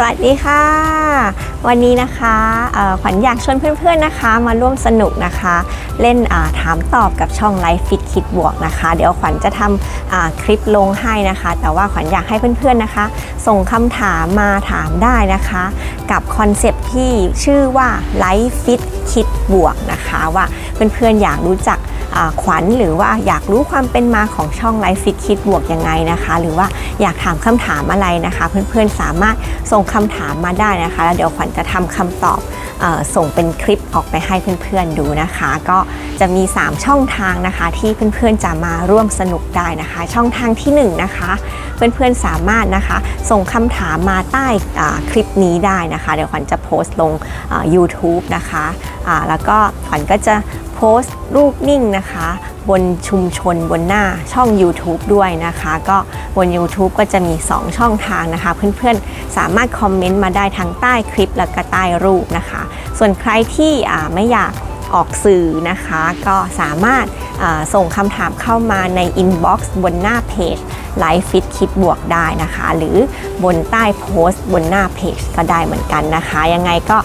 สวัสดีค่ะ วันนี้นะคะขวัญอยากชวนเพื่อนๆนะคะ มาร่วมสนุกนะคะ เล่นาถามตอบกับช่อง Life Fit คิดบวกนะคะ เดี๋ยวขวัญจะทำคลิปลงให้นะคะ แต่ว่าขวัญอยากให้เพื่อนๆนะคะ ส่งคำถามมาถามได้นะคะ กับคอนเซปที่ชื่อว่า Life Fit คิดบวกนะคะ ว่าเพื่อนๆอยากรู้จัก ขวัญหรือว่าอยากรู้ความเป็นมาของช่อง Life Fit คิดบวกยังไงนะคะ หรือว่าอยากถามคำถามอะไรนะคะ เพื่อนๆสามารถส่งคำถามมาได้นะคะ แล้วเดี๋ยวขวัญจะทำคำตอบส่งเป็นคลิปออกไปให้เพื่อนๆดูนะคะ ก็จะมี 3 ช่องทางนะคะ ที่เพื่อนๆจะมาร่วมสนุกได้นะคะ ช่องทางที่1นะคะเพื่อนๆสามารถนะคะ ส่งคำถามมาใต้คลิปนี้ได้นะคะ เดี๋ยวขวัญจะโพสต์ลง YouTube นะคะแล้วก็ขวัญก็จะ โพสต์รูปนิ่งนะคะ บนชุมชนบนหน้าช่อง YouTube ด้วยนะคะ ก็บน YouTube ก็จะมี 2 ช่องทางนะคะ เพื่อนๆ สามารถคอมเมนต์มาได้ทางใต้คลิปแล้วก็ใต้รูปนะคะ ส่วนใครที่ไม่อยากออกสื่อนะคะ ก็สามารถส่งคำถามเข้ามาใน Inbox บนหน้าเพจ Life Fit คิดบวกได้นะคะ หรือบนใต้โพสต์บนหน้าเพจก็ได้เหมือนกันนะคะ ยังไงก็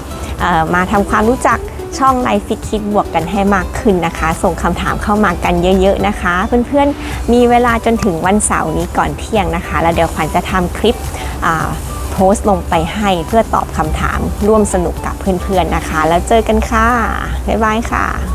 มาทำความรู้จัก ช่องไลฟ์ฟิตคิดบวกกันให้มากขึ้นนะคะ ส่งคำถามเข้ามากันเยอะๆนะคะ เพื่อนๆมีเวลาจนถึงวันเสาร์นี้ก่อนเที่ยงนะคะ แล้วเดี๋ยวขวัญจะทำคลิปอ่าโพสต์ลงไปให้เพื่อตอบคำถามร่วมสนุกกับเพื่อนๆนะคะ แล้วเจอกันค่ะบ๊ายบายค่ะ